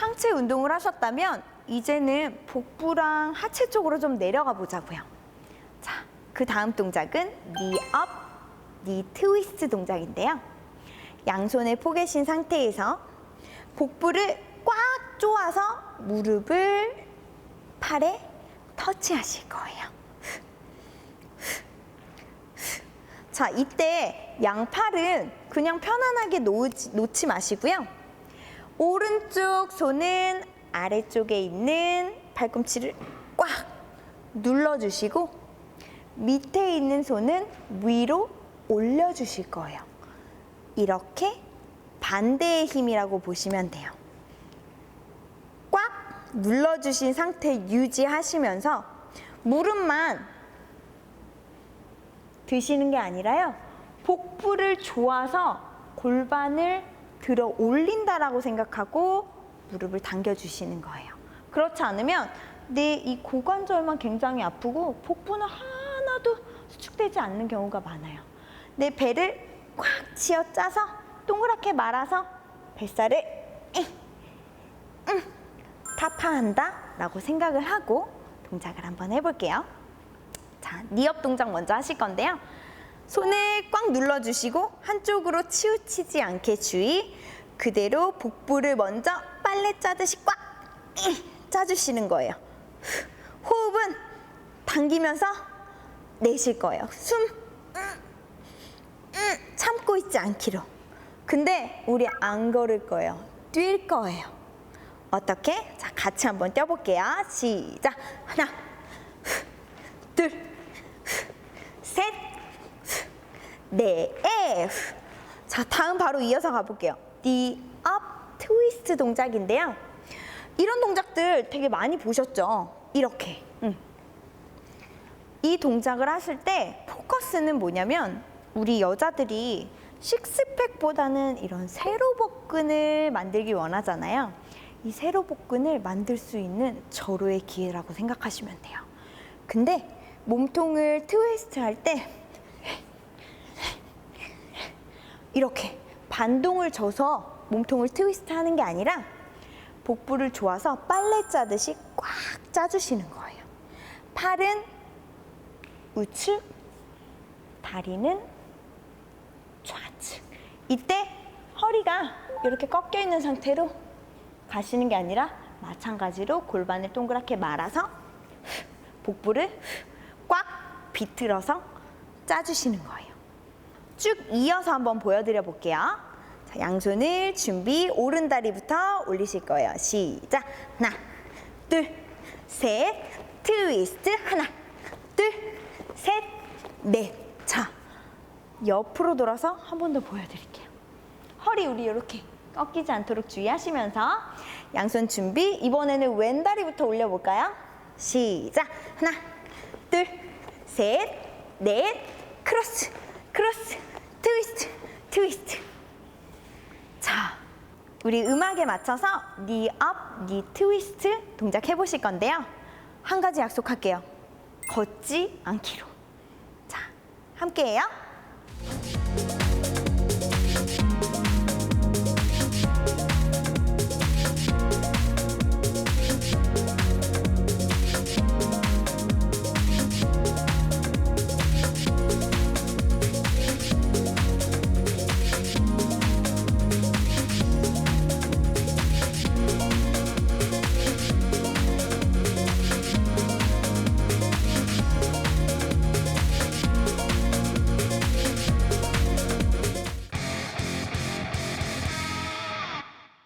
하체 운동을 하셨다면 이제는 복부랑 하체 쪽으로 좀 내려가 보자고요. 자, 그 다음 동작은 니 업, 니 트위스트 동작인데요. 양손을 포개신 상태에서 복부를 꽉 조아서 무릎을 팔에 터치하실 거예요. 자, 이때 양팔은 그냥 편안하게 놓지, 놓지 마시고요. 오른쪽 손은 아래쪽에 있는 팔꿈치를 꽉 눌러주시고 밑에 있는 손은 위로 올려주실 거예요. 이렇게 반대의 힘이라고 보시면 돼요. 꽉 눌러주신 상태 유지하시면서 무릎만 드시는 게 아니라요. 복부를 조아서 골반을 들어 올린다라고 생각하고 무릎을 당겨주시는 거예요. 그렇지 않으면 내 이 고관절만 굉장히 아프고 복부는 하나도 수축되지 않는 경우가 많아요. 내 배를 꽉 쥐어 짜서 동그랗게 말아서 뱃살을 타파한다 라고 생각을 하고 동작을 한번 해볼게요. 자, 니업 동작 먼저 하실 건데요. 손을 꽉 눌러주시고 한쪽으로 치우치지 않게 주의. 그대로 복부를 먼저 빨래 짜듯이 꽉 이, 짜주시는 거예요. 호흡은 당기면서 내쉴 거예요. 숨 음, 음, 참고 있지 않기로. 근데 우리 안 걸을 거예요. 뛸 거예요. 어떻게? 자, 같이 한번 뛰어볼게요. 시작. 하나, 둘, 셋, 넷. 자, 다음 바로 이어서 가볼게요. The up twist 동작인데요. 이런 동작들 되게 많이 보셨죠? 이렇게. 음. 이 동작을 하실 때 포커스는 뭐냐면 우리 여자들이 식스팩보다는 이런 세로 복근을 만들기 원하잖아요. 이 세로 복근을 만들 수 있는 절호의 기회라고 생각하시면 돼요. 근데 몸통을 트위스트 할때 이렇게 반동을 줘서 몸통을 트위스트 하는 게 아니라 복부를 조아서 빨래 짜듯이 꽉 짜주시는 거예요. 팔은 우측, 다리는 좌측. 이때 허리가 이렇게 꺾여 있는 상태로 가시는 게 아니라 마찬가지로 골반을 동그랗게 말아서 복부를 꽉 비틀어서 짜주시는 거예요. 쭉 이어서 한번 보여드려 볼게요. 자, 양손을 준비, 오른 다리부터 올리실 거예요. 시작. 하나, 둘, 셋, 트위스트. 하나, 둘, 셋, 넷. 자, 옆으로 돌아서 한 번 더 보여드릴게요. 허리 우리 이렇게 꺾이지 않도록 주의하시면서 양손 준비. 이번에는 왼 다리부터 올려볼까요? 시작. 하나, 둘, 셋, 넷. 크로스, 크로스, 트위스트, 트위스트. 자, 우리 음악에 맞춰서 니 업, 니 트위스트 동작 해보실 건데요. 한 가지 약속할게요. 걷지 않기로. 자, 함께해요.